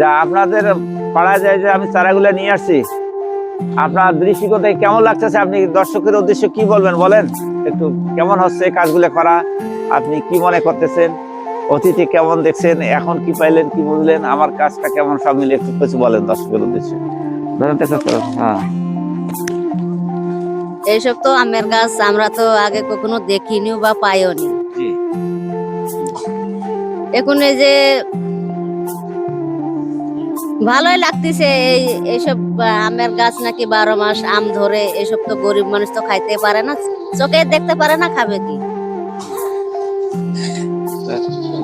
যা আপনাদের পাড়ায় যায় যে আমি চারাগুলো নিয়ে আসছি। আপনার দৃষ্টিকোণে কেমন লাগতেছে? আপনি দর্শকের উদ্দেশ্যে কি বলবেন? বলেন। একটু কেমন হচ্ছে কাজগুলো করা? আপনি কি মনে করতেছেন? অতীতে কেমন দেখছেন? এখন কি পাইলেন কি বুঝলেন? আমার কাজটা কেমন? সব মিলে একটু কিছু বলেন দর্শকের উদ্দেশ্যে। ধরেন হ্যাঁ। এইসব তো আমের গাছ আমরা তো আগে কখনো দেখিনি বা পাইও নি জি। এখন এই যে ভালোই লাগতেছে এই এইসব আমের গাছ নাকি বারো মাস আম ধরে এসব তো গরিব মানুষ তো খাইতে পারে না, চোখে দেখতে পারে না, খাবে কি?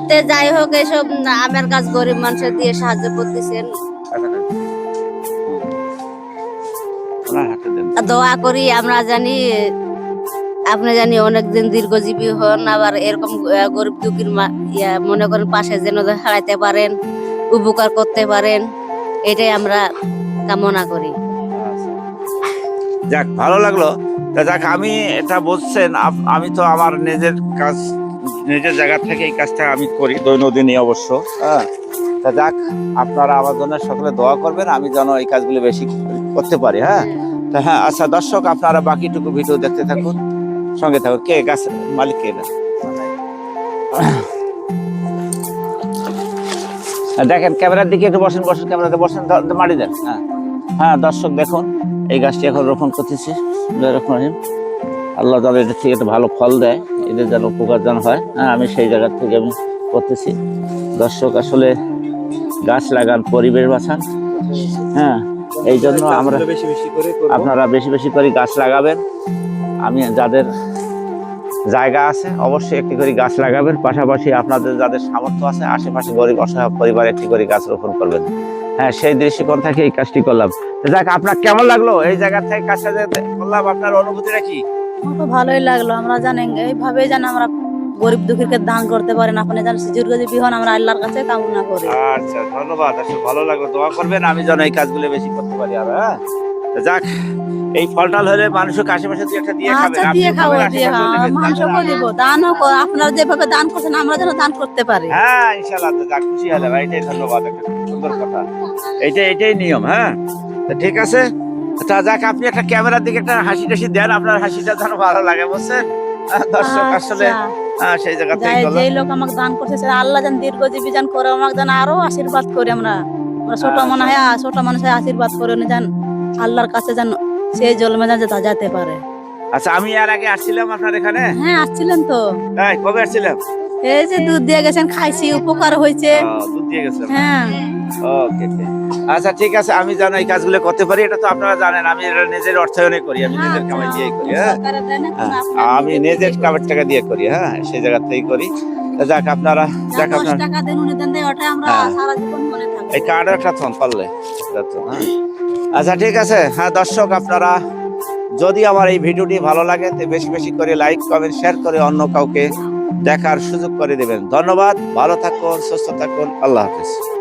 তে যাই হোক এইসব আমের গাছ গরিব মানুষের দিয়ে সাহায্য করতেছেন। দোয়া করি আমরা জানি, আপনি জানি অনেকদিন দীর্ঘজীবী হন, আবার এরকম গরিব দুঃখীর মনে করেন পাশে যেন হারাইতে পারেন, উপকার করতে পারেন। এটাই আমরা কামনা করি। যাক, ভালো লাগল। যাক, আমি এটা বলছেন আমি তো আমার নিজের কাজ, নিজের জায়গা থেকে এই কাজটা আমি করি, দৈনন্দিনই অবশ্য। হ্যাঁ তা যাক, আপনারা আমার জন্য সকলে দোয়া করবেন, আমি যেন এই কাজগুলো বেশি করতে পারি হ্যাঁ? তা হ্যাঁ আচ্ছা দর্শক, আপনারা বাকিটুকু ভিডিও দেখতে থাকুন, সঙ্গে থাকুন। কে গাছ মালিক কে? না দেখেন ক্যামেরার দিকে একটু বসেন বসেন ক্যামেরাতে বসেন মারি দেন হ্যাঁ। হ্যাঁ দর্শক দেখুন এই গাছটি এখন রোপণ করতেছি রহিম। আল্লাহ তালা এটা থেকে একটা ভালো ফল দেয় এদের যেন উপকার যেন হয়। হ্যাঁ আমি সেই জায়গার থেকে আমি করতেছি। দর্শক আসলে গাছ লাগান পরিবেশ বাঁচান। হ্যাঁ এই জন্য আমরা বেশি বেশি করে আপনারা বেশি বেশি করে গাছ লাগাবেন। আমি যাদের জায়গা আছে অবশ্যই একটি করে গাছ লাগাবেন। পাশাপাশি আপনাদের যাদের সামর্থ্য আছে আশেপাশে গরিব অসহায় পরিবার একটি করে গাছ রোপণ করবেন। হ্যাঁ সেই দৃষ্টিকোণ থেকে এই কাজটি করলাম। যাক আপনার কেমন লাগল? এই জায়গা থেকে কাজটা যে করলাম। আপনার অনুভূতিটা কি? ভালোই লাগল। আমরা জানেন এইভাবে যেন আমরা গরিব দুঃখীকে দান করতে পারেন। আপনি যেন সিজুর গজি বিহন আমরা আল্লাহর কাছে কামনা করি। আচ্ছা ধন্যবাদ। আসলে ভালো লাগল। দোয়া করবেন আমি যেন এই কাজগুলো বেশি করতে পারি আর হ্যাঁ? যাক এই ফলটাল হলে মানুষকে আশেপাশে দিয়ে একটা দিয়ে খাবেন আচ্ছা দিয়ে খাব দিয়ে খাব মানুষকে দিব দানও আপনারা যেভাবে দান করছেন আমরা যেন দান করতে পারি। হ্যাঁ ইনশাল্লাহ তো যাক খুশি হলে ভাই এটাই ধন্যবাদ একটা সুন্দর কথা। এইটাই এটাই নিয়ম হ্যাঁ? তো ঠিক আছে। তা যাক আপনি একটা ক্যামেরার দিকে একটা হাসি টাসি দেন আপনার হাসিটা যেন ভালো লাগে বুঝছেন? দর্শক আসলে আচ্ছা, সেই জায়গা থেকে যাই- লোক আমাকে দান করছে আল্লাহ যেন দীর্ঘজীবী যেন করে আমাকে যেন আরও আশীর্বাদ করে আমরা। আমরা ছোট। মনে হয় ছোট মানুষের আশীর্বাদ করে যেন আল্লাহর কাছে যেন সেই জন্মে যেন যেতে- যেতে পারে। আচ্ছা আমি আর আগে আসছিলাম আপনার এখানে? হ্যাঁ আসছিলেন তো। তাই কবে আসছিলাম এই যে দুধ দিয়ে গেছেন খাইছি উপকার হয়েছে। দুধ দিয়ে গেছিলাম হ্যাঁ। ওকে আচ্ছা ঠিক আছে আমি জানো এই কাজগুলো করতে পারি এটা তো আপনারা জানেন আমি এটা নিজের অর্থায়নে করি আমি নিজের কামাই দিয়েই করি হ্যাঁ? দেয় হ্যাঁ, আমি নিজের কামার টাকা দিয়ে করি হ্যাঁ সেই জায়গা থেকেই করি। যাক আপনারা যাক আপনার টাকা দেন উনি দেন দেয় ওটা আমরা হ্যাঁ। সারা জীবন মনে থাকব। এই কার্ড একটা পারলে এটা হ্যাঁ। আচ্ছা ঠিক আছে। হ্যাঁ দর্শক, আপনারা যদি আমার এই ভিডিওটি ভালো লাগে, তো বেশি বেশি করে লাইক কমেন্ট শেয়ার করে অন্য কাউকে দেখার সুযোগ করে দেবেন। ধন্যবাদ, ভালো থাকুন, সুস্থ থাকুন, আল্লাহ হাফিজ।